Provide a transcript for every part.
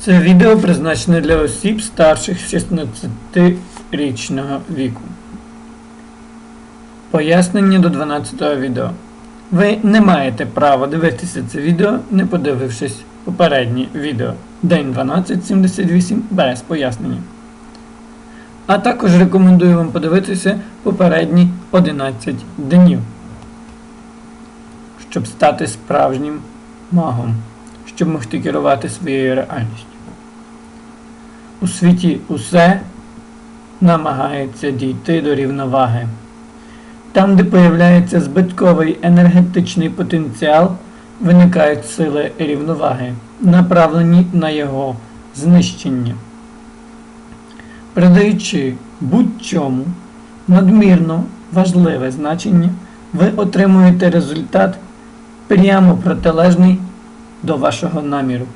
Це відео призначене для осіб старших 16-річного віку. Пояснення до 12 відео. Ви не маєте права дивитися це відео, не подивившись попереднє відео День 1278 без пояснення. А також рекомендую вам подивитися попередні 11 днів, щоб стати справжнім магом, щоб могти керувати своєю реальністю. У світі усе намагається дійти до рівноваги. Там, де появляється збитковий енергетичний потенціал, виникають сили рівноваги, направлені на його знищення. Придаючи будь-чому надмірно важливе значення, ви отримуєте результат прямо протилежний до вашого наміру.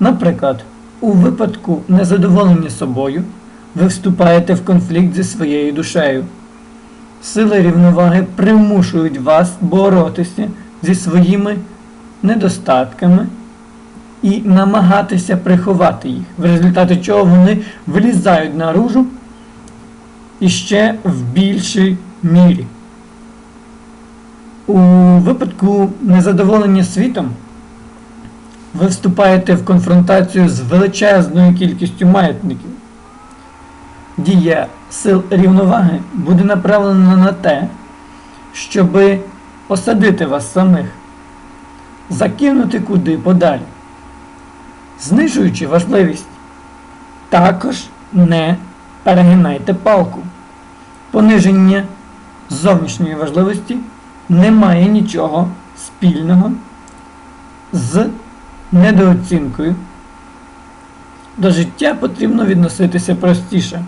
Наприклад, у випадку незадоволення собою ви вступаєте в конфлікт зі своєю душею. Сили рівноваги примушують вас боротися зі своїми недостатками і намагатися приховати їх, в результаті чого вони вилізають наружу і ще в більшій мірі. У випадку незадоволення світом ви вступаєте в конфронтацію з величезною кількістю маятників. Дія сил рівноваги буде направлена на те, щоб осадити вас самих, закинути куди подалі, знижуючи важливість. Також не перегинайте палку. Пониження зовнішньої важливості не має нічого спільного з недооцінкою. До життя потрібно відноситися простіше.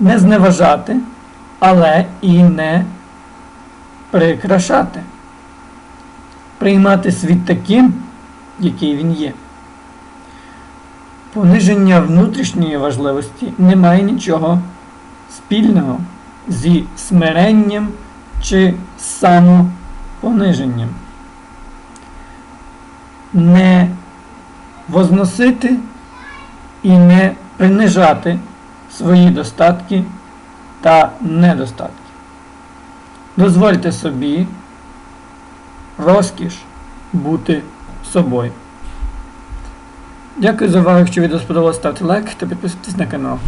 Не зневажати, але і не прикрашати. Приймати світ таким, який він є. Пониження внутрішньої важливості не має нічого спільного зі смиренням чи самопониженням. Не возносити і не принижати свої достатки та недостатки. Дозвольте собі розкіш бути собою. Дякую за увагу. Якщо відео сподобалось, ставте лайк та підписуйтесь на канал.